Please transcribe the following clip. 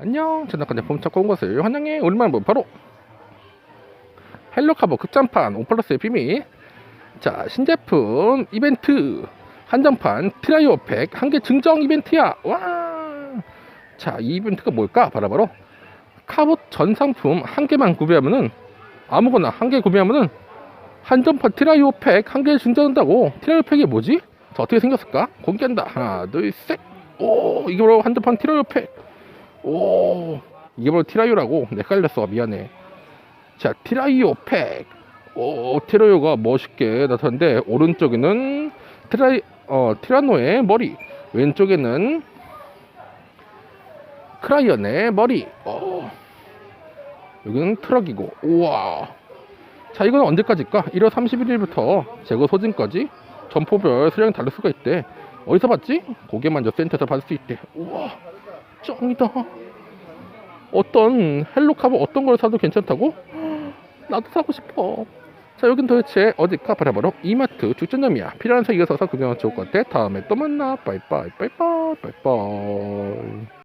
안녕. 전화까지 폼 찾고 온 것을 환영해. 오랜만에 뭐 바로 헬로카보 극장판 5플러스의 비밀. 자 신제품 이벤트. 한정판 트라이오 팩 한 개 증정 이벤트야. 와자 이 이벤트가 뭘까? 바로 바로 카봇 전 상품 한 개만 구매하면은 아무거나 한 개 구매하면은 한정판 트라이오 팩 한 개 증정한다고. 트라이오 팩이 뭐지? 자 어떻게 생겼을까? 공개한다. 하나 둘 셋 오 이게 바로 한정판 트라이오 팩 오, 이게 바로 티라이오라고. 내 헷갈렸어. 미안해. 자, 티라이오 팩. 오, 티라이오가 멋있게 나타났는데, 오른쪽에는 티라이, 어, 티라노의 머리. 왼쪽에는 크라이언의 머리. 어, 여기는 트럭이고. 우와. 자, 이건 언제까지일까? 1월 31일부터 재고 소진까지 점포별 수량이 다를 수가 있대. 어디서 봤지? 고개만져 센터에서 받을 수 있대. 우와. 짱이다. 어떤 헬로카보 어떤 걸 사도 괜찮다고? 나도 사고 싶어. 자, 여긴 도대체 어딜까? 바라바로 이마트 축전점이야. 필요한 색 이어서 구경하면 좋을 것 같아. 다음에 또 만나. 빠이빠이, 빠이빠이, 빠이빠이.